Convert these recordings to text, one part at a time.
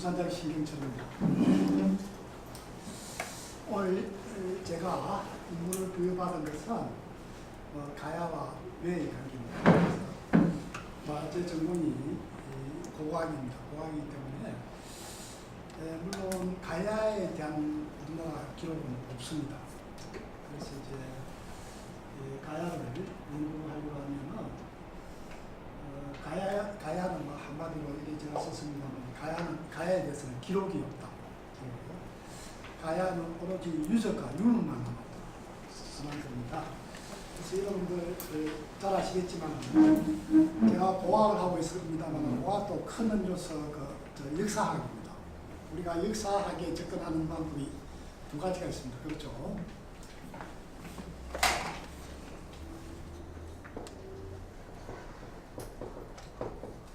부산대학 신경철입니다. 오늘 제가 인물을 부여받은 것은 어, 가야와 뇌의 관계입니다. 어, 제 전공이 이 고고학입니다. 고고학이기 때문에 에, 물론 가야에 대한 우리나라 기록은 없습니다. 그래서 이제 이 가야를 연구하려고 하면은 어, 가야, 가야는 뭐 한마디로 이게 제가 썼습니다만 가야는, 가야에 대해서는 기록이 없다. 가야는 오로지 유적과 유물만 남았다. 그만큼입니다. 그래서 여러분들 그, 잘 아시겠지만 제가 고학을 하고 있습니다만 고학도 큰 의미로서 그, 저 역사학입니다. 우리가 역사학에 접근하는 방법이 두 가지가 있습니다. 그렇죠?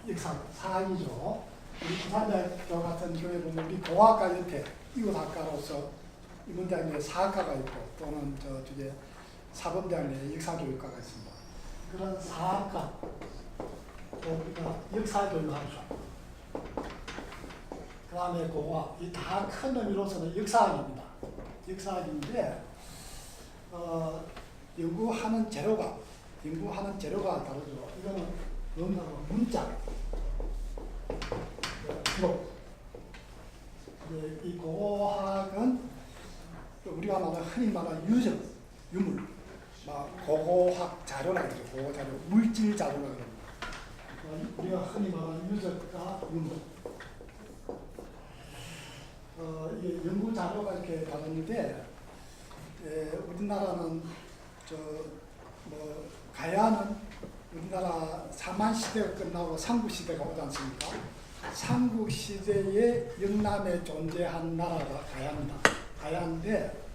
역사 사학이죠. 우리 부산대학교 같은 경우에 보면 우리 고학과 옆에 이웃학과로서 이문대학에 사학과가 있고 또는 저 뒤에 사범대학에 역사교육과가 있습니다. 그런 사학과 또 우리가 역사교육학과 그 다음에 고학 이 다 큰 의미로서는 역사학입니다. 역사학인데 어, 연구하는 재료가 연구하는 재료가 다르죠. 이거는 문자 기록 이제 이 고고학은 우리가 말하는 흔히 말하는 유적 유물 막 고고학 자료라 그러죠. 고고 자료 물질 자료라 그럽니다. 그러니까 우리가 흔히 말하는 유적과 유물 어, 이게 연구 자료가 이렇게 다른데 에, 우리나라는 저 뭐 가야는 우리나라 사만 시대가 끝나고 삼국 시대가 오지 않습니까? 삼국 시대에 영남에 존재한 나라가 가야입니다. 가야인데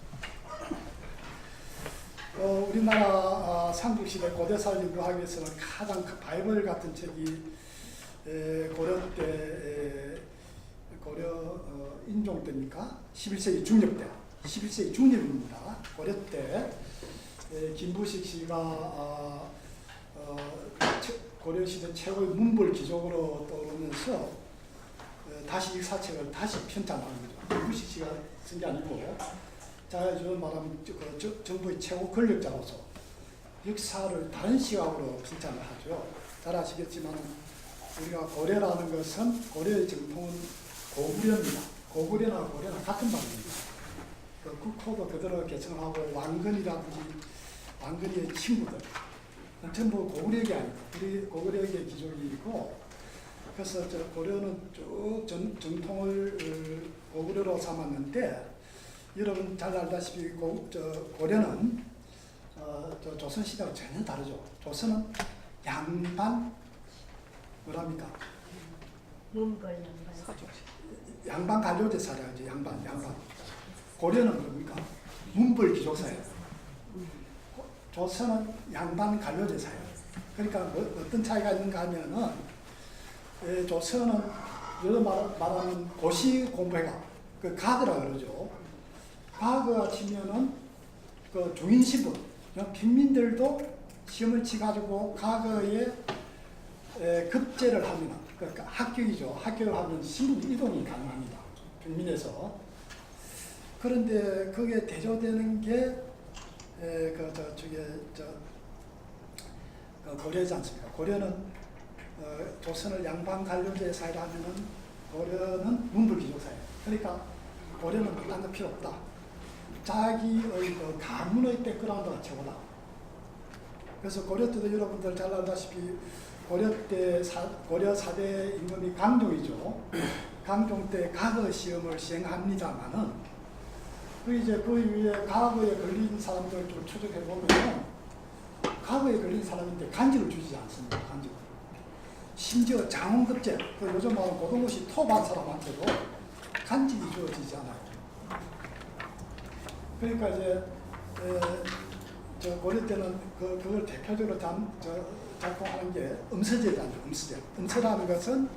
어, 우리나라 아, 삼국 시대 고대사 연구하기 위해서는 가장 그 바이블 같은 책이 에, 고려 때 에, 고려 어, 인종 때입니까? 11세기 중엽 때 11세기 중엽입니다. 고려 때 에, 김부식 씨가 아, 어, 최- 고려시대 최고의 문벌 기족으로 떠오르면서 어, 다시 역사책을 다시 편찬하는 거죠. 김부식 씨가 쓴 게 아니고 자, 저 말하면 저- 그 저- 정부의 최고 권력자로서 역사를 다른 시각으로 편찬을 하죠. 잘 아시겠지만 우리가 고려라는 것은 고려의 정통은 고구려입니다. 고구려나 고려나 같은 말입니다. 그 국호도 그대로 개성을 하고 왕건이라든지 왕건이의 친구들 전부 고구려계 아니고 고구려계 기족이 있고 그래서 저 고려는 쭉 전, 정통을 어, 고구려로 삼았는데 여러분 잘 알다시피 고, 저 고려는 어, 저 조선 시대와 전혀 다르죠. 조선은 양반 뭐랍니까? 문벌 양반 양반 관료제 사회죠. 양반 양반. 고려는 뭡니까? 문벌 귀족사예요. 조선은 양반 관료제 사회. 그러니까 뭐, 어떤 차이가 있는가 하면은 에, 조선은 여러 말, 말하는 고시 공부회가 그 가드라 그러죠. 과거가 치면은 그 중인신분, 그냥 빈민들도 시험을 치가지고 과거에 에, 급제를 하면 그러니까 합격이죠. 합격을 하면 신분 이동이 가능합니다. 빈민에서. 그런데 그게 대조되는 게 에, 그, 저, 저게, 저, 그 고려지 않습니까? 고려는, 어, 조선을 양반 관료제 사회라 하면은, 고려는 문불기족사회. 그러니까, 고려는 뭐딴거 필요 없다. 자기의 그 가문의 백그라운드가 최고다. 그래서 고려 때도 여러분들 잘 알다시피, 고려 때 사, 고려 사대 임금이 강종이죠. 강종 때 과거 시험을 시행합니다만은, 그 이제 그 위에 과거에 걸린 사람들 좀 추적해 보면 과거에 걸린 사람인데 간지를 주지 않습니다. 간지를. 심지어 장원급제, 그 요즘 말하는 고등고시 토반 사람한테도 간직이 주어지지 않아요. 그러니까 이제 에, 저 고려 때는 그 그걸 대표적으로 잠, 저, 작동하는 게 음서제잖아요. 음서제. 음서라는 것은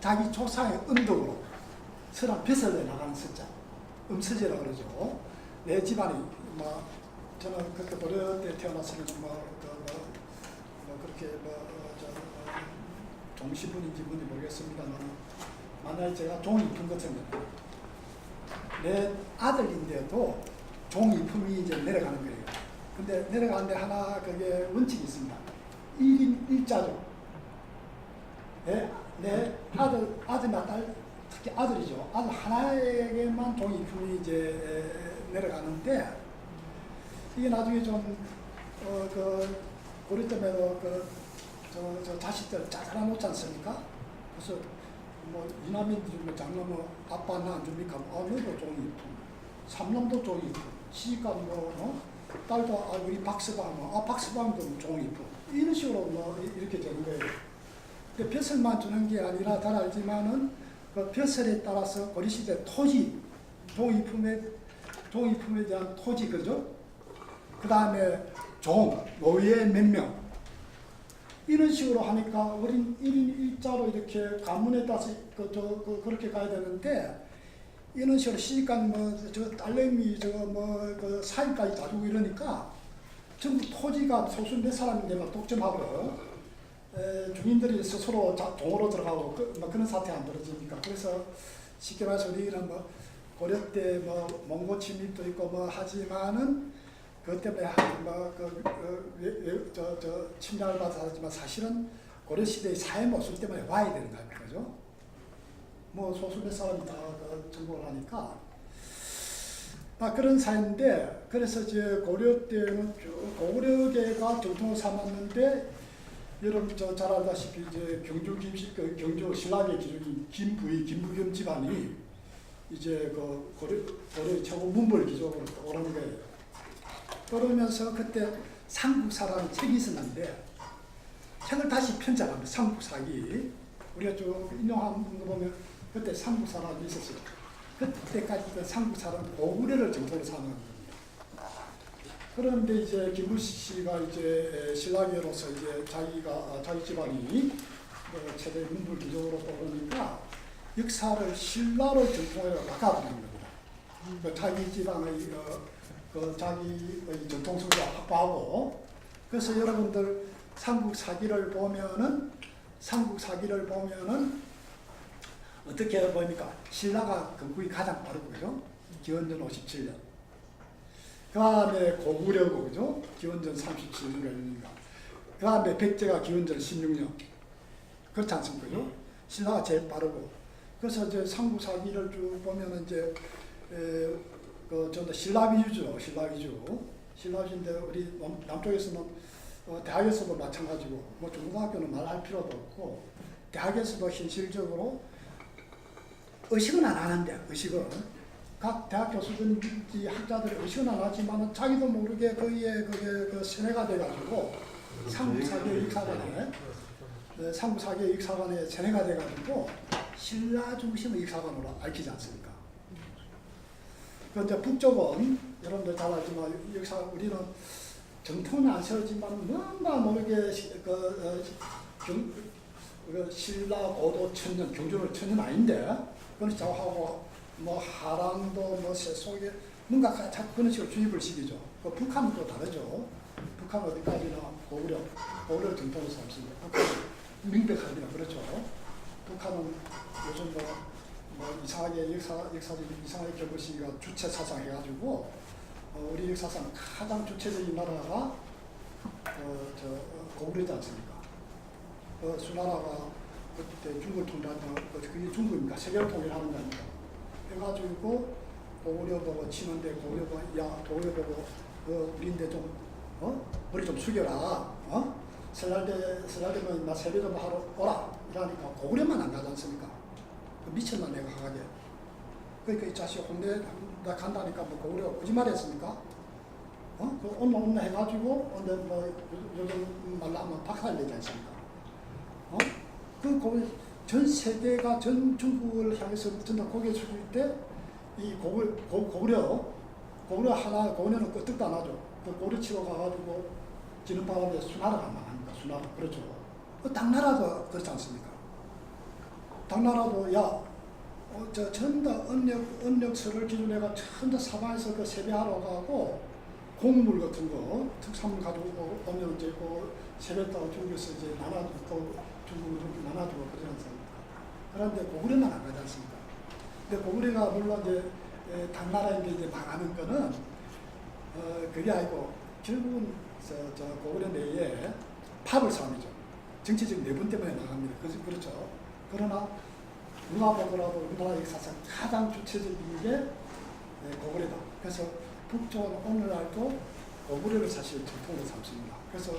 자기 조상의 음덕으로 서랑 빗을 나가는 숫자. 음서제라고 그러죠. 내 집안이 뭐 저는 그렇게 고려 때 태어났으면 뭐, 그, 뭐, 뭐 그렇게 뭐, 어, 저, 어, 종시분인지 뭔지 모르겠습니다만 만약에 제가 종이 입힌 것처럼 내 아들인데도 종 입품이 이제 내려가는 거예요. 근데 내려가는데 하나 그게 원칙이 있습니다. 1인 1자죠. 내, 내 아들, 아들이나 딸, 특히 아들이죠. 아들 하나에게만 종이 입품이 이제 내려가는데 이게 나중에 좀, 어, 그, 고려 때문에도 그, 저, 저 자식들 짜잘아 놓지 않습니까? 그래서 뭐 이남인들 뭐 장남은 아빠 나안 줍니까? 아 너도 종이 있고 삼남도 종이 있고 시집가 뭐 어? 딸도 아 우리 박스방 뭐, 아 박스방도 종이 있고 이런 식으로 뭐 이- 이렇게 되는 거예요. 근데 벼슬만 주는 게 아니라 잘 알지만은 그 벼슬에 따라서 고려시대 토지 종이품에 종이품에 대한 토지 그죠? 그 다음에 종 노예 몇 명. 이런 식으로 하니까 어린 1인 1자로 이렇게 가문에 따라서 그, 저, 그, 그렇게 가야 되는데 이런 식으로 시집간 뭐저 딸내미 저뭐그 사위까지 다 주고 이러니까 전부 토지가 소수 몇 사람인데 막 독점하고 에, 주민들이 스스로 자, 동으로 들어가고 그, 뭐 그런 사태가 안 벌어지니까 그래서 쉽게 말해서 우리는 뭐 고려 때 뭐 몽고 침입도 있고 뭐 하지만은 그것 때문에 뭐그 저저 침략을 받아서 하지만 사실은 고려 시대의 사회 모습 때문에 와야 되는 거예요, 그죠? 뭐 소수 몇 사람이 다그 정복을 하니까 아 그런 사회인데 그래서 이제 고려 때는 쭉 고려계가 정통을 삼았는데 여러분 저 잘 알다시피 이제 경주 김씨 그 경주 신라계 기족인 김부의 김부겸 집안이 이제 그 고려 고려 최고 문벌 기족으로 오르는 거예요. 그러면서 그때 삼국사라는 책이 있었는데 책을 다시 편찬합니다. 삼국사기 우리가 좀 인용한 거 보면 그때 삼국사라는 게 있었어요. 그때까지 그 삼국사는 고구려를 정통으로 삼은 겁니다. 그런데 이제 김부식 씨가 이제 신라계로서 이제 자기가 아, 자기 집안이 그 최대 문불 기족으로 떠오르니까 역사를 신라로 정통으로 바꿔버리는 겁니다. 그 자기 집안의 어, 그 자기의 전통성을 확보하고 그래서 여러분들 삼국 사기를 보면은 삼국 사기를 보면은 어떻게 보입니까? 신라가 건국이 가장 빠르고 그죠? 기원전 57년. 그 다음에 고구려고 그죠? 기원전 37년 걸립니다. 그 다음에 백제가 기원전 16년. 그렇지 않습니까? 그죠? 신라가 제일 빠르고. 그래서 이제 삼국 사기를 쭉 보면은 이제 에, 그 전부 신라 위주죠. 신라 위주. 신라 위주인데 우리 남- 남쪽에서는 어, 대학에서도 마찬가지고 뭐 중고등학교는 말할 필요도 없고 대학에서도 현실적으로 의식은 안 하는데 의식은 각 대학 교수든지 학자들이 의식은 안 하지만 자기도 모르게 거기에 그게 그 세뇌가 돼가지고 삼국사계 익사관에 네, 삼국사계 익사관에 세뇌가 돼가지고 신라 중심의 익사관으로 얽히지 않습니까? 그런데 북쪽은 여러분들 잘 알지만 역사 우리는 정통은 안 세우지만 뭔가 모르게 시- 그, 어, 경, 그 신라 고도 천년 경주를 천년 아닌데 그런 자고 하고 뭐 하랑도 뭐 세속에 뭔가 가- 자꾸 그런 식으로 주입을 시키죠. 그 북한은 또 다르죠. 북한 어디까지나 고구려 고구려 정통을 삼습니다. 북한 명백합니다. 그렇죠. 북한은 요즘 뭐, 뭐 이상하게 역사 역사적인 이상하게 결부시기가 주체 사상 해가지고 어, 우리 역사상 가장 주체적인 나라가 어, 저 어, 고구려지 않습니까? 어, 수나라가 그때 중국을 통일하던 그- 그게 중국입니까? 세계를 통일하는 거 아닙니까? 해가지고 고구려 보고 치는데 고구려 보고 야 고구려 보고 어, 우리인데 좀 어? 머리 좀 숙여라 어? 설날때 설날때면 나 세배 좀 하러 오라 이러니까 고구려만 안 가지 않습니까? 그 미쳤나 내가 가게 그러니까 이 자식 혼내 나 간다니까 뭐 고구려 거짓말 했습니까? 어? 그 온나 온나 해가지고 근데 뭐 요- 요즘 말로 하면 박살 내지 않습니까? 어? 그 고구려 전 세계가 전 중국을 향해서 전부 고개 숙일 때이 고구 고, 고구려 고구려 하나 고구려는 끄떡도 안 하죠. 그 고려 치고 가가지고 지는 바람에 수나라가 망합니다. 수나라 그렇죠. 그 당나라도 그렇지 않습니까? 당나라도 야, 어, 저 전다 언력 언력서를 기준해가 전다 사방에서 그 세배하러 가고 곡물 같은 거 특산물 가지고 오면 이제 그 세뱃다고 중국에서 이제 나눠주고 중국으로 나눠주고 그러지 않습니까? 그런데 고구려는 안 가지 않습니까? 근데 고구려가 물론 이제 에, 당나라인 게 이제 망하는 거는 어, 그게 아니고 결국은 저, 저 고구려 내에 파벌 싸움이죠. 정치적 내분 때문에 나갑니다. 그래서 그렇죠. 그러나 누가 보더라도 우리나라 역사상 가장 주체적인 게 네, 고구려다. 그래서 북쪽은 오늘날도 고구려를 사실 전통으로 삼습니다. 그래서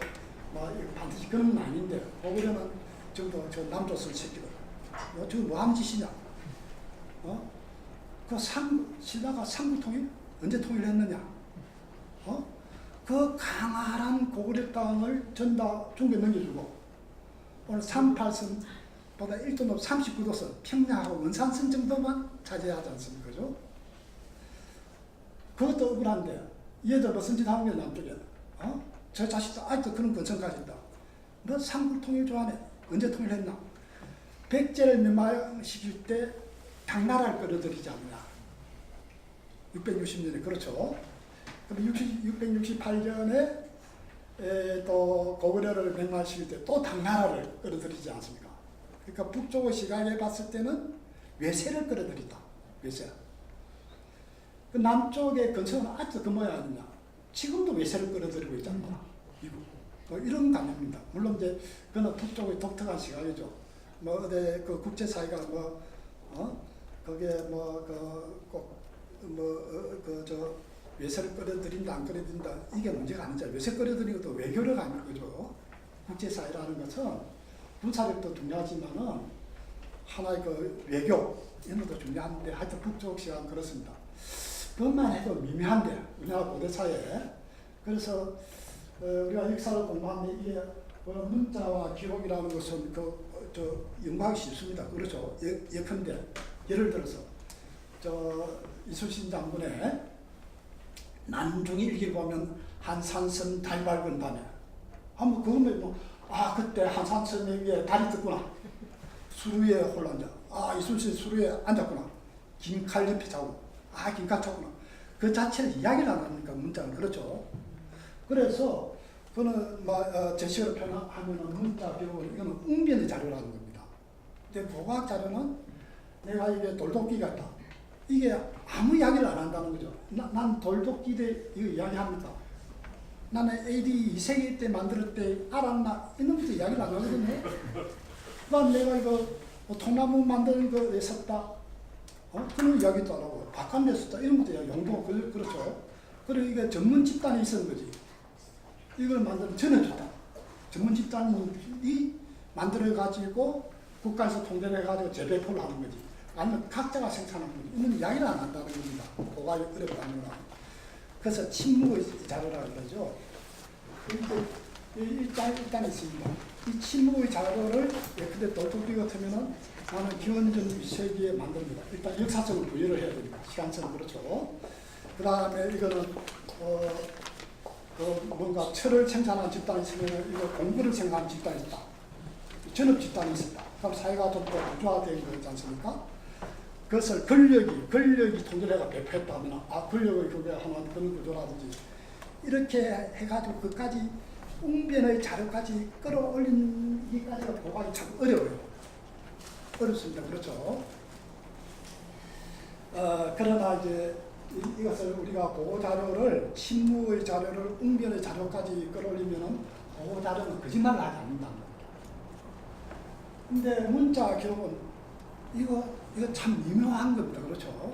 뭐 반드시 그런 건 아닌데 고구려는 전부 저 남조선 새끼들. 어, 저거 뭐 하는 짓이냐? 어? 그 상, 신라가 상부 통일? 언제 통일했느냐? 어? 그 강한 고구려 땅을 전다 중국에 넘겨주고 오늘 38선 보다 1도 높 39도선 평양하고 원산선 정도만 차지하지 않습니까? 그죠? 그것도 억울한데 얘들 무슨 짓 하는 게 남쪽에 어? 저 자식도 아직도 그런 근성까지 있다. 너 상부 통일 좋아하네. 언제 통일했나? 백제를 멸망시킬 때 당나라를 끌어들이지 않느냐. 660년에 그렇죠. 그럼 60, 668년에 에, 또 고구려를 멸망시킬 때 또 당나라를 끌어들이지 않습니까? 그러니까 북쪽의 시각에 봤을 때는 외세를 끌어들인다. 외세. 그 남쪽의 근처는 아직도 그 모양이냐. 지금도 외세를 끌어들이고 있잖아. 미국. 뭐 이런 감입니다. 물론 이제 그는 북쪽의 독특한 시각이죠. 뭐 어디 그 국제사회가 뭐 어? 거기에 뭐그꼭뭐그저 외세를 끌어들인다 안 끌어들인다 이게 문제가 아니죠. 외세 끌어들이는 것도 외교력 아닌 거죠. 국제사회라는 것은 군사력도 중요하지만은 하나의 그 외교 이런 것도 중요한데 하여튼 북쪽 시각 그렇습니다. 그것만 해도 미미한데 우리나라 고대사에 그래서 어, 우리가 역사를 공부하는데 이게 어, 문자와 기록이라는 것은 그저 연구하기 쉽습니다. 그렇죠. 예, 예컨대 예를 들어서 저 이순신 장군의 난중 일기 보면 한산선 달 밝은 밤에 한번 그거면 뭐 아 그때 한산선 위에 달이 떴구나. 수루에 홀란자 아. 이순신 수루에 앉았구나. 긴칼 옆에 자고. 아 긴칼 차구나. 그 자체를 이야기를 안 합니까 문자는 그렇죠. 그래서 그는 뭐 어, 제시어로 표현하면 문자 기록은 이거는 웅변의 자료라는 겁니다. 근데 고고학 자료는 내가 이게 돌도끼 같다. 이게 아무 이야기를 안 한다는 거죠. 나, 난 돌도끼 대 이거 이야기합니다. 나는 AD 2세기 때 만들 때 알았나 것도 이야기를 안 하거든요. 난 내가 이거 뭐 통나무 만드는 거에 썼다. 어? 그런 이야기도 안 하고 박한대 썼다 이런 것도 이야기 용도 그, 그렇죠. 그리고 이게 전문 집단이 있었는 거지. 이걸 만드는 전해줬다. 전문 집단이 만들어 가지고 국가에서 통제해 가지고 재배포를 하는 거지. 아니면 각자가 생산하는 거지. 이런 이야기를 안 한다는 겁니다. 그가 어렵다는 거. 그래서 침묵의 자료라고 그러죠. 일단, 일단, 있습니다. 이 침묵의 자료를 예컨대 돌도끼 같으면은 나는 기원전 2세기에 만듭니다. 일단 역사적으로 부여를 해야 됩니다. 시간적으로 그렇죠. 그 다음에 이거는, 어, 그 뭔가 철을 생산하는 집단이 있으면 이거 공구를 생산하는 집단이 있다. 전업 집단이 있었다. 그럼 사회가 좀 더 구조화된 거지 않습니까? 그것을 권력이, 권력이 통일해가 배포했다 하면, 아, 권력의 그게 하나 그런 구조라든지, 이렇게 해가지고 그까지 웅변의 자료까지 끌어올리기까지가 보관이 참 어려워요. 어렵습니다. 그렇죠? 어, 그러나 이제 이, 이것을 우리가 보호 자료를, 신무의 자료를 웅변의 자료까지 끌어올리면은 보호 자료는 거짓말을 하지 겁니다. 근데 문자 기록은 이거 이거 참 유명한 겁니다. 그렇죠?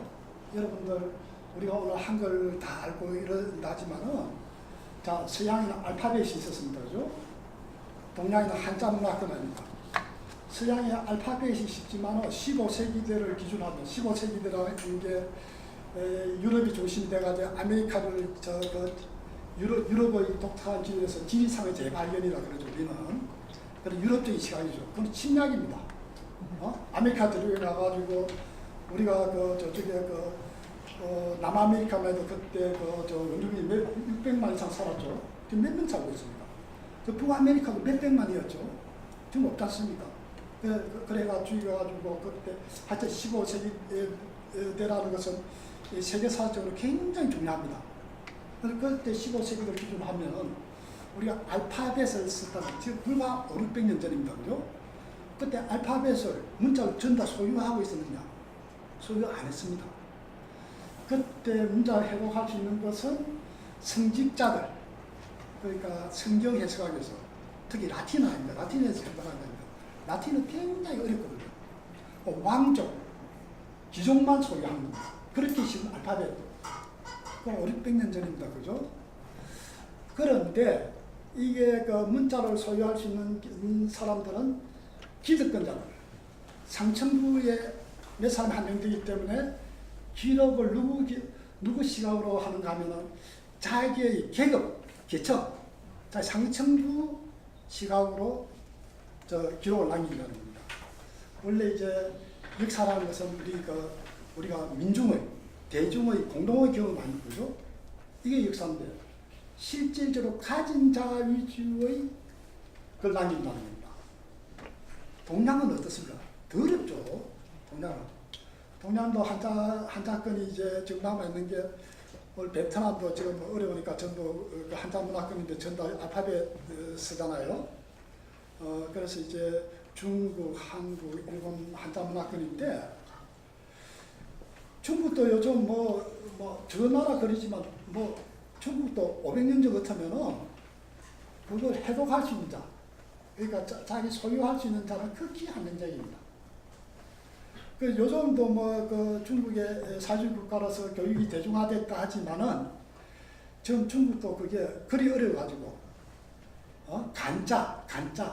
여러분들 우리가 오늘 한글 다 알고 이런다지만은 자 서양에는 알파벳이 있었습니다. 그죠? 동양에는 한자 아닙니까? 서양의 알파벳이 쉽지만 15세기 대를 기준하면 15세기 대라는 게 에, 유럽이 중심이 돼가지고 아메리카를 저 그 유럽, 유럽의 독특한 지역에서 지리상의 재발견이라 그러죠. 우리는 그런 유럽적인 시각이죠. 그건 침략입니다. 어? 아메리카 들어가가지고 우리가 그 저쪽에 그 어, 남아메리카만 해도 그때 그저 원주민이 몇 600만 이상 살았죠. 지금 몇 명 살고 있습니다. 저 북아메리카도 몇 백만이었죠. 지금 없지 않습니까? 그, 그, 그때 하여튼 15세기대라는 것은 이 세계사적으로 굉장히 중요합니다. 그때 15세기를 기준으로 하면은 우리가 알파벳을 썼다는 지금 불과 5, 600년 전입니다. 그죠? 그때 알파벳을 문자를 전부 다 소유하고 있었느냐? 소유 안 했습니다. 그때 문자를 해독할 수 있는 것은 성직자들, 그러니까 성경 해석하기 서 특히 라틴어입니다. 라틴어에서 해석하는 겁니다. 라틴은 굉장히 어렵거든요. 어, 왕족, 귀족만 소유하는 겁니다. 그렇게 지금 알파벳. 그건 5, 600년 전입니다. 그죠? 그런데 이게 그 문자를 소유할 수 있는 사람들은 기득권자들, 상층부에 몇 사람 한정되기 때문에 기록을 누구, 기- 누구 시각으로 하는가 하면은 자기의 계급, 계층, 자 상층부 시각으로 저 기록을 남긴다는 겁니다. 원래 이제 역사라는 것은 우리 그 우리가 민중의 대중의 공동의 경험 아니고요. 이게 역사인데 실질적으로 가진 자 위주의 그걸 남긴다는 겁니다. 동양은 어떻습니까? 더 어렵죠. 동양은. 동양도 한자 한자권이 이제 지금 남아 있는 게 오늘 베트남도 지금 뭐 어려우니까 전부 그 한자 문화권인데 전부 다 알파벳 어, 쓰잖아요. 어 그래서 이제 중국, 한국, 일본 한자 문화권인데 중국도 요즘 뭐 뭐 저 나라 그러지만 뭐 중국도 500년 전 같으면은 그걸 해독할 수 있는 자, 그러니까 자, 자기 소유할 수 있는 자는 극히 한정적입니다. 그 요즘도 뭐 그 중국의 사실 국가로서 교육이 대중화됐다 하지만은 지금 중국도 그게 그리 어려가지고 어 간자 간자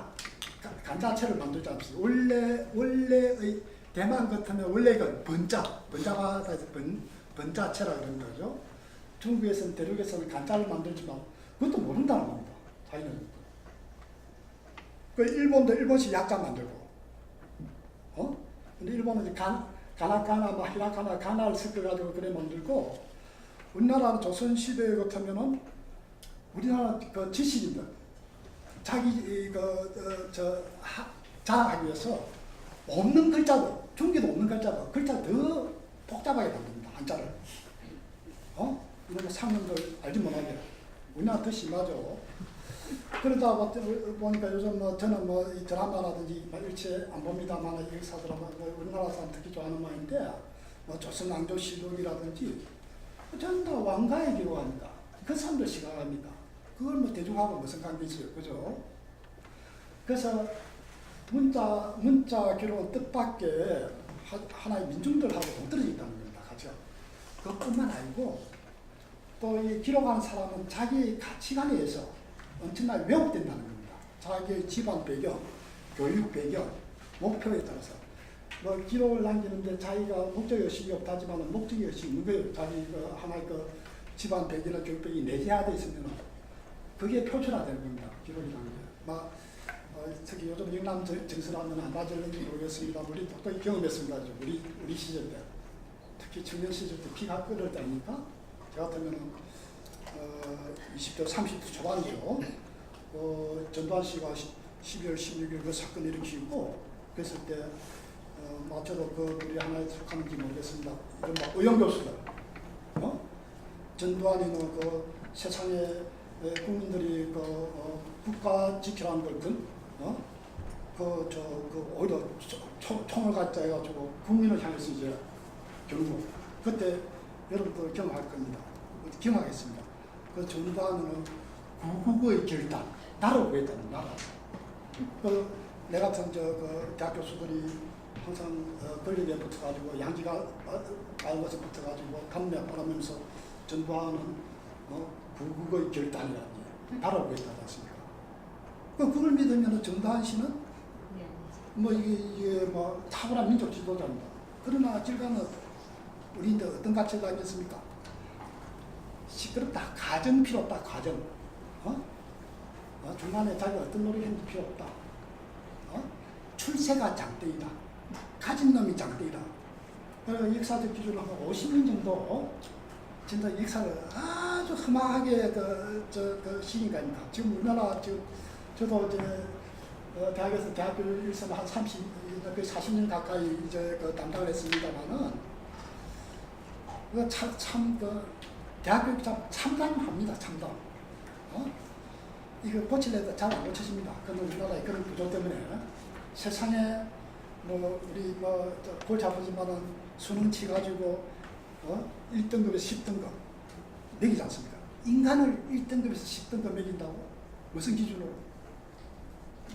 가- 간자체를 만들지 않습니까? 원래 원래의 대만 같으면 원래 그 번자 번자가 번 번자체라 그런 거죠. 중국에서는 대륙에서는 간자를 만들지만 그것도 모른다는 겁니다. 자기는 그 일본도 일본식 약자 만들고 어? 근데 일본은 간, 가나카나, 뭐 히라카나, 가나를 섞어가지고 그래 만들고 우리나라 조선 시대 같으면은 우리나라 그 지식인들 자기 이 그, 저 하- 자하기 위해서 없는 글자도 중국에도 없는 글자도 글자 더 복잡하게 만듭니다 한자를 어 이런 거 상놈들 알지 못하게 우리나라 더 심하죠. 그러다 보- 보니까 요즘 뭐 저는 뭐 이 드라마라든지 뭐 일체 안 봅니다만 역사 드라마 뭐 우리나라 사람 특히 좋아하는 말인데 뭐 조선 왕조 시록이라든지 전부 다 왕가의 기록하니까 그 사람들 시각합니까? 그걸 뭐 대중하고 무슨 관계 있어요, 그죠? 그래서 문자 문자 기록은 뜻밖의 하- 하나의 민중들하고 동떨어져 있다는 겁니다, 가치가. 그것뿐만 아니고 또 이 기록하는 사람은 자기 가치관에 의해서 엄청나게 왜곡된다는 겁니다. 자기의 집안 배경, 교육 배경, 목표에 따라서 뭐 기록을 남기는데 자기가 목적 의식이 없다지만 목적 의식이 있는 거예요. 자기 그 하나의 그 집안 배경이나 교육 배경이 내재화되어 있으면 그게 표출화되는 겁니다. 기록이라는 게. 막 어, 특히 요즘 영남 정- 정선하면 안 맞을는지 모르겠습니다. 우리 독특히 경험했습니다. 우리 우리 시절 때 특히 청년 시절 때 피가 끓을 때 아닙니까? 저 같으면 어, 20대 30대 초반이죠. 어, 전두환 씨가 12월 16일 그 사건 일으키고 그랬을 때 어, 맞춰도 그 우리 하나에 속하는지 모르겠습니다. 이런 막 의용 교수들, 어? 전두환이는 그 세상에 에, 국민들이 그 어, 국가 지키라는 걸 근, 어? 그저 그 오히려 초- 초- 총을 갖자 해가지고 국민을 향해서 이제 결국 그때 여러분도 경험할 겁니다. 경험하겠습니다. 그 전두환은 구국의 결단, 나라를 구했다는 나라. 그, 내 같은 저 그 대학 교수들이 항상 어, 권력에 붙어가지고 양기가 어, 알고서 붙어가지고 감명 바라면서 전두환은 어, 구국의 결단이라니 나라를 구했다지 않습니까? 그 그걸 믿으면 전두환 씨는 네. 뭐 이게, 이게 뭐 탁월한 민족 지도자입니다. 그러나 질가는 우리인데 어떤 가치가 있겠습니까? 시끄럽다. 가정 필요 없다. 가정. 어? 어? 중간에 자기가 어떤 노력 했는지 필요 없다. 어? 출세가 장대이다. 가진 놈이 장대이다. 그래서 역사적 기준으로 한 50년 정도 진짜 역사를 아주 험하게 그, 저, 그 시인가입니다. 지금 우리나라 저도 이제 어, 대학에서 대학교 일선을 한 30, 거의 40년 가까이 이제 그 담당을 했습니다만은 그 참, 참, 그, 대학교 참 참담합니다, 참담. 어? 이거 고칠래도 잘안 고쳐집니다. 그건 우리나라의 그런 구조 때문에. 세상에 뭐 우리 뭐골 잡으지만은 수능 치가지고 어? 1등급에서 10등급 매기지 않습니까? 인간을 1등급에서 10등급 매긴다고? 무슨 기준으로?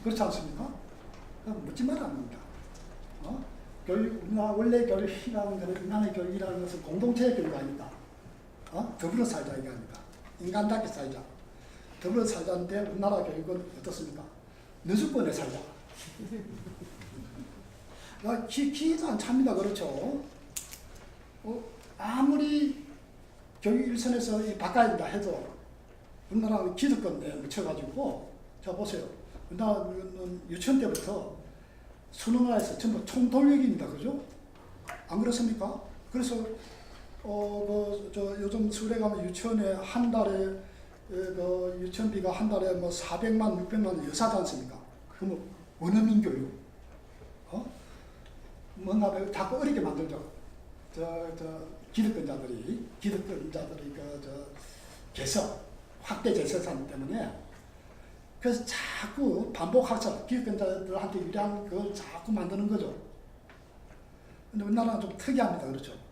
그렇지 않습니까? 묻지 말아야 합니다. 어? 교육, 원래 교육이라는 것은 인간의 교육이라는 것은 공동체의 교육 아닙니다. 어? 더불어 살자 이거 아닙니다. 인간답게 살자. 더불어 살자인데 우리나라 교육은 어떻습니까? 너주권에 살자. 야, 기, 기도 안 찹니다. 그렇죠? 어, 아무리 교육 일선에서 이 바꿔야 된다 해도 우리나라는 기득권에 묻혀가지고 자 보세요. 우리나라는 유치원 때부터 수능화에서 전부 총돌력입니다. 그죠? 안 그렇습니까? 그래서 어, 그, 저, 요즘 서울에 가면 유치원에 한 달에, 에, 그, 유치원비가 한 달에 뭐 400만, 600만 원 여사지 않습니까? 그러면 원어민 교육, 어? 뭔가 를 자꾸 어렵게 만들죠. 저, 저, 기득권자들이, 기득권자들이 그, 저, 개서, 확대 재생산 때문에 그래서 자꾸 반복 학습, 기득권자들한테 유리한 걸 자꾸 만드는 거죠. 근데 우리나라는 좀 특이합니다. 그렇죠?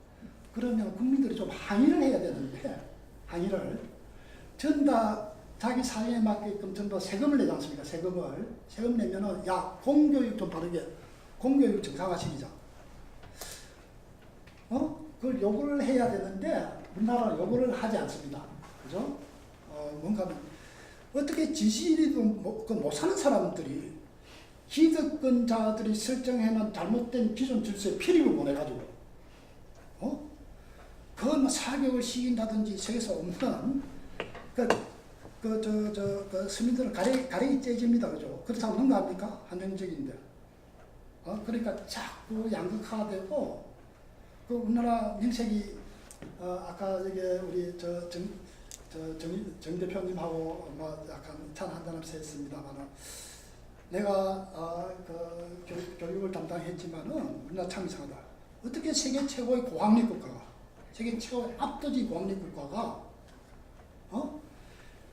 그러면 국민들이 좀 항의를 해야 되는데, 항의를. 전다 자기 사회에 맞게끔 전부 세금을 내지 않습니까? 세금을. 세금 내면은, 야, 공교육 좀 바르게, 공교육 정상화시키자. 어? 그걸 요구를 해야 되는데, 우리나라는 요구를 하지 않습니다. 그죠? 어, 뭔가는, 어떻게 지시리도 못, 그못 사는 사람들이 기득권자들이 설정해놓은 잘못된 기존 질서에 피리를 보내가지고, 어? 그뭐 사격을 시킨다든지 세계에서 없는, 그, 그, 저, 저, 그 서민들은 가래, 가래기 째집니다. 그죠? 그렇다고 거 아닙니까? 한정적인데. 어? 그러니까 자꾸 양극화되고, 그 우리나라 mil색이, 어, 아까 이게 우리 저 정, 저 정, 정 대표님하고 뭐 약간 찬 한잔하면서 했습니다만은, 내가 어, 그 교육, 교육을 담당했지만은 우리나라 참 이상하다. 어떻게 세계 최고의 고학력 국가가, 세계 최고의 압도적인 고학력 국가가, 어?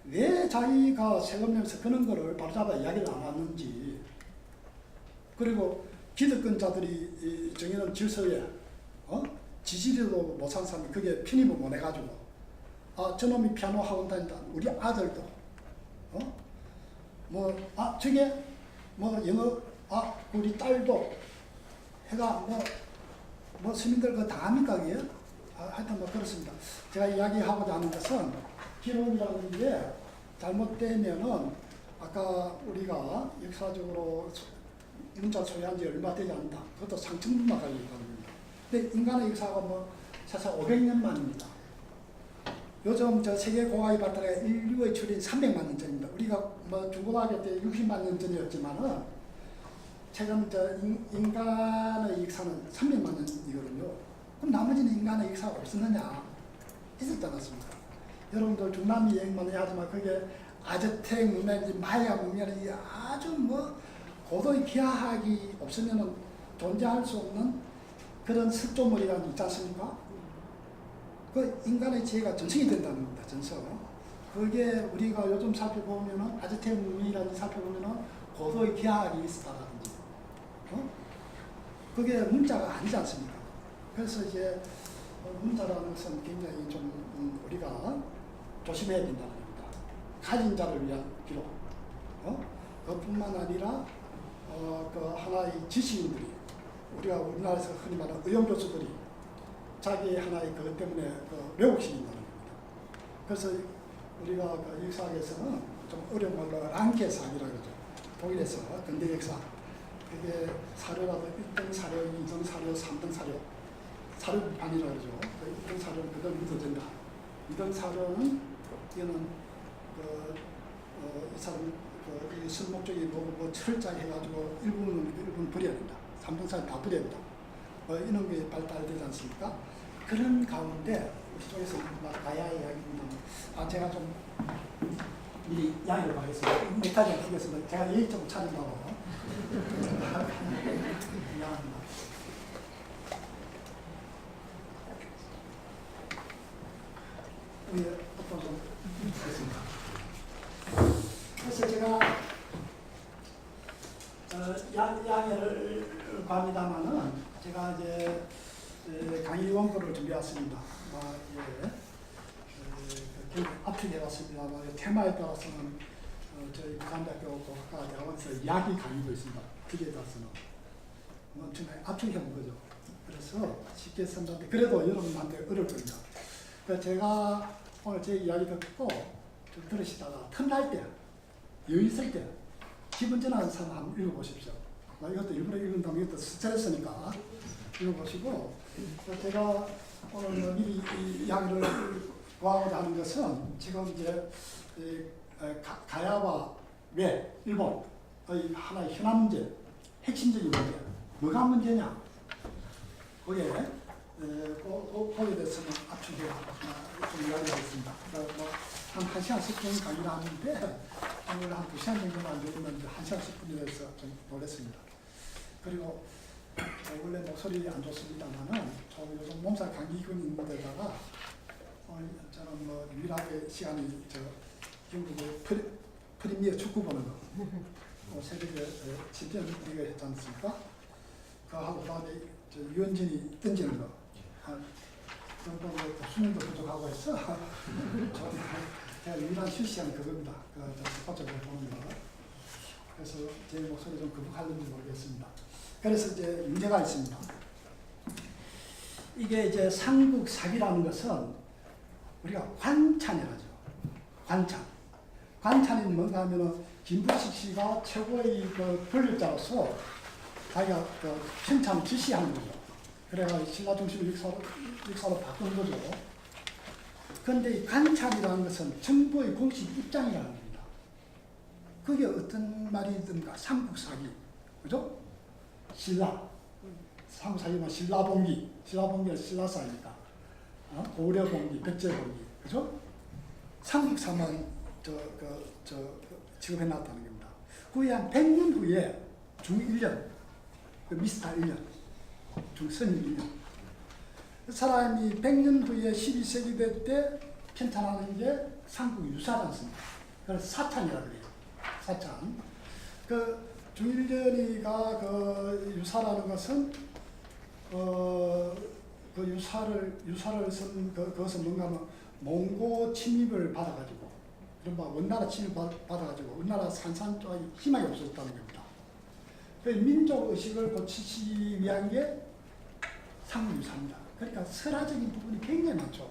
왜 자기가 세금 내면서 그런 거를 바로잡아 이야기를 안 하는지, 그리고 기득권자들이 이 정해놓은 질서에, 어? 지지리도 못산 사람이 그게 편입을 못 해가지고, 아, 저놈이 피아노 학원 다닌다. 우리 아들도, 어? 뭐, 아, 저게, 뭐, 영어, 아, 우리 딸도, 해가, 뭐, 뭐, 시민들 그거 다 합니까, 그게? 아, 하여튼 뭐, 그렇습니다. 제가 이야기하고자 하는 것은, 기록이라는 게 잘못되면은, 아까 우리가 역사적으로 소- 문자 소유한 지 얼마 되지 않다. 그것도 상층분만 가지고 있거든요. 근데 인간의 역사가 뭐, 사실 500년 만입니다. 요즘 저 세계 공학이 발달해 인류의 출인 300만 년 전입니다. 우리가 뭐 중고등학교 때 60만 년 전이었지만은 최근 저 인, 인간의 역사는 300만 년이거든요. 그럼 나머지는 인간의 역사가 없었느냐? 있었지 않았습니까? 여러분들 중남미 여행만 하지만 그게 아즈텍 문명인지 마야 문명인지 아주 뭐 고도의 기하학이 없으면은 존재할 수 없는 그런 게 있지 않습니까? 그 인간의 지혜가 전승이 된다는 겁니다. 전승. 그게 우리가 요즘 살펴보면은 아즈텍 문명이라든지 살펴보면은 고도의 기하학이 있었다든지, 어? 그게 문자가 아니지 않습니까? 그래서 이제 어, 문자라는 것은 굉장히 좀 음, 우리가 조심해야 된다는 겁니다. 가진 자를 위한 기록. 어? 그뿐만 아니라 어, 그 하나의 지식인들이 우리가 우리나라에서 흔히 말하는 의용 교수들이 자기 하나의 그것 때문에 그 매혹심이 있다는 겁니다. 그래서 우리가 그 역사학에서는 좀 어려운 말로 랑케사이라고 그러죠. 독일에서 근대 역사. 그게 사료라도 1등 사료, 2등 사료, 3등 사료. 사료반이라고 그러죠. 그 1등 사료는 그걸 믿어진다. 2등 사료는 이거는 그, 어, 이 사람 그, 이 술목적이 뭐고 뭐 철저히 해가지고 일부는 일부는 버려야 된다. 3등 사료 다 버려야 된다. 어, 게 발달되지 않습니까? 그런 가운데 우리 쪽에서 막 가야 이야기입니다. 아 제가 좀 미리 양해를 하겠습니다. 못하지 않겠습니다. 제가 예의 좀 차린다고. 미안합니다. 우리 어떤 좀 하겠습니다. 그래서 제가 어, 야, 야 이야기를 합니다만은 제가 이제 에, 강의 원고를 준비했습니다. 아, 예. 그, 압축해봤습니다만 테마에 따라서는 어, 저희 부산대학교 고학과 대학원에서 이야기 강의도 있습니다. 그게 따라서는 뭐 엄청나게 압축해본 거죠. 그래서 쉽게 쓴다는데 그래도 여러분한테 어려울 겁니다. 그래서 제가 오늘 제 이야기 듣고 좀 들으시다가 틈날 때, 여유 있을 때 기분 전환하는 사람 한번 읽어보십시오. 나 이것도 일부러 읽는다면 이것도 스트레스니까 읽어보시고 제가 오늘 뭐 미리 이 이야기를 구하고자 하는 것은 지금 이제 가, 가야와 외 일본의 하나의 현안 문제, 핵심적인 문제, 뭐가 문제냐? 거기에 에, 그, 그, 거기에 대해서는 아, 좀 이야기하겠습니다. 뭐한 1시간 10분 강의를 하는데 오늘 한 2시간 정도만 되면 1시간 10분이 돼서 좀 놀랐습니다. 그리고 어, 원래 목소리 안 좋습니다만은 저 요즘 몸살 감기균 있는데다가 어, 저는 뭐 유일하게 시간이 저 중국의 프리, 프리미어 축구 보는 거 어, 새벽에 집전 리그 했지 않습니까? 그하고 다음에 저 유현진이 던지는 거 뭐 수면도 부족하고 해서 저는 유일한 시간이 그겁니다. 그저 스포츠를 보는 거. 그래서 제 목소리 좀 거북할는지 모르겠습니다. 그래서 이제 문제가 있습니다. 이게 이제 삼국 사기라는 것은 우리가 관찬이라죠. 관찬. 관찬이 뭔가 하면은 김부식 씨가 최고의 그 권력자로서 자기가 그 편찬 지시하는 거죠. 그래가 신라 중심 역사로, 역사로 바꾼 거죠. 그런데 이 관찬이라는 것은 정부의 공식 입장이라는 겁니다. 그게 어떤 말이든가 삼국사기, 그죠? 신라, 삼국사기면 신라봉기, 신라봉기가 신라사니까, 어? 고려봉기, 백제봉기, 그죠? 삼국사만 저, 그, 저, 그 취급해놨다는 겁니다. 후에 한 100년 후에 중1년, 그 미스터 1년, 1년. 그 사람이 100년 후에 12세기 될 때 편찬하는 게 삼국 유사지 않습니까? 그래서 사찬이라고 그래요. 사찬. 그 중일전이가 그 유사라는 것은 어, 그 유사를 유사를 쓴 그, 그것은 뭔가 하면 몽고 침입을 받아가지고 이른바 원나라 침입 받- 받아가지고 원나라 산산조각이 희망이 없어졌다는 겁니다. 그 민족 의식을 고치기 위한 게 상유사입니다. 그러니까 설화적인 부분이 굉장히 많죠.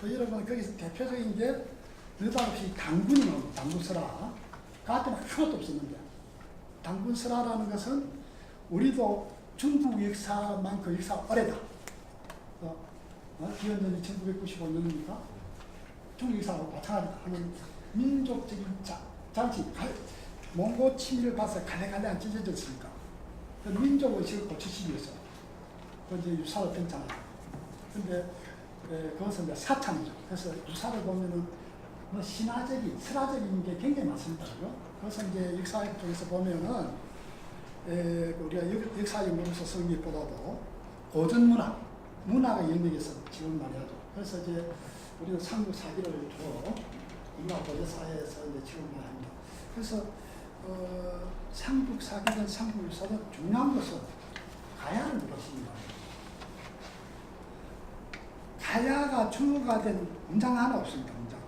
그 여러분 거기서 대표적인 게 느닷없이 당군이 나옵니다. 당군설화. 그한테는 하나도 없었는데 당군설화라는 것은 우리도 중국 역사만큼 역사가 오래다. 어, 어? 기원전이 1995년이니까 중국 역사하고 마찬가지하는 민족적인 자, 장치, 갈- 몽고 침입을 봐서 갈래갈래 안 찢어졌으니까 그 민족의식을 고치시기 위해서 그 이제 유사를 편찬하 근데 에, 그것은 이제 사찬이죠. 그래서 유사를 보면은 뭐 신화적인, 설화적인 게 굉장히 많습니다. 그죠? 그래서 이제 역사 쪽에서 보면은 에, 우리가 역, 역사의 문서 성립보다도 고전 문화, 문화가 영역에서 지금 하죠. 그래서 이제 우리는 삼국 사기를 주로 문화 고전 사회에서 이제 지금 많이 합니다. 그래서 어, 삼국 사기든 삼국 유사든 중요한 것은 가야를 물으십니다. 가야가 주가 된 문장 하나 없습니다. 문장.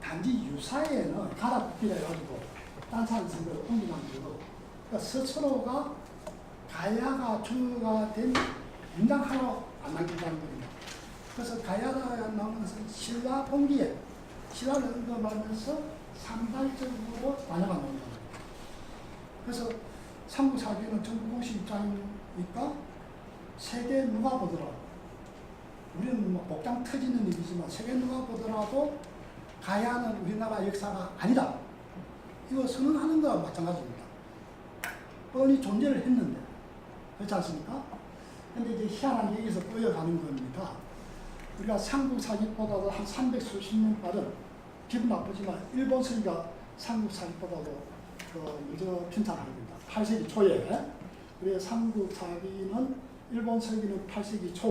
단지 유사에는 가라 붙기라 해가지고 딴 사람 선거를 옮기만 되고 그러니까 스스로가 가야가 주가 된 문장 하나 안 남긴다는 겁니다. 그래서 나오는 것은 신라 봉기에 신라를 언급하면서 단어가 나온다. 그래서 삼국 사기는 정부 공식 입장이니까 세계 누가 보더라도 우리는 뭐 복장 터지는 일이지만 세계 누가 보더라도 가야는 우리나라 역사가 아니다. 이거 선언하는 거와 마찬가지입니다. 뻔히 존재를 했는데 그렇지 않습니까? 근데 이제 희한한 게 여기서 꺼여가는 겁니다. 우리가 삼국사기보다도 한 300 수십 년 빠른 기분 나쁘지만 일본 서기가 삼국사기보다도 그 먼저 편찬하는 겁니다. 8세기 초에 우리의 삼국 사기는 일본 서기는 8세기 초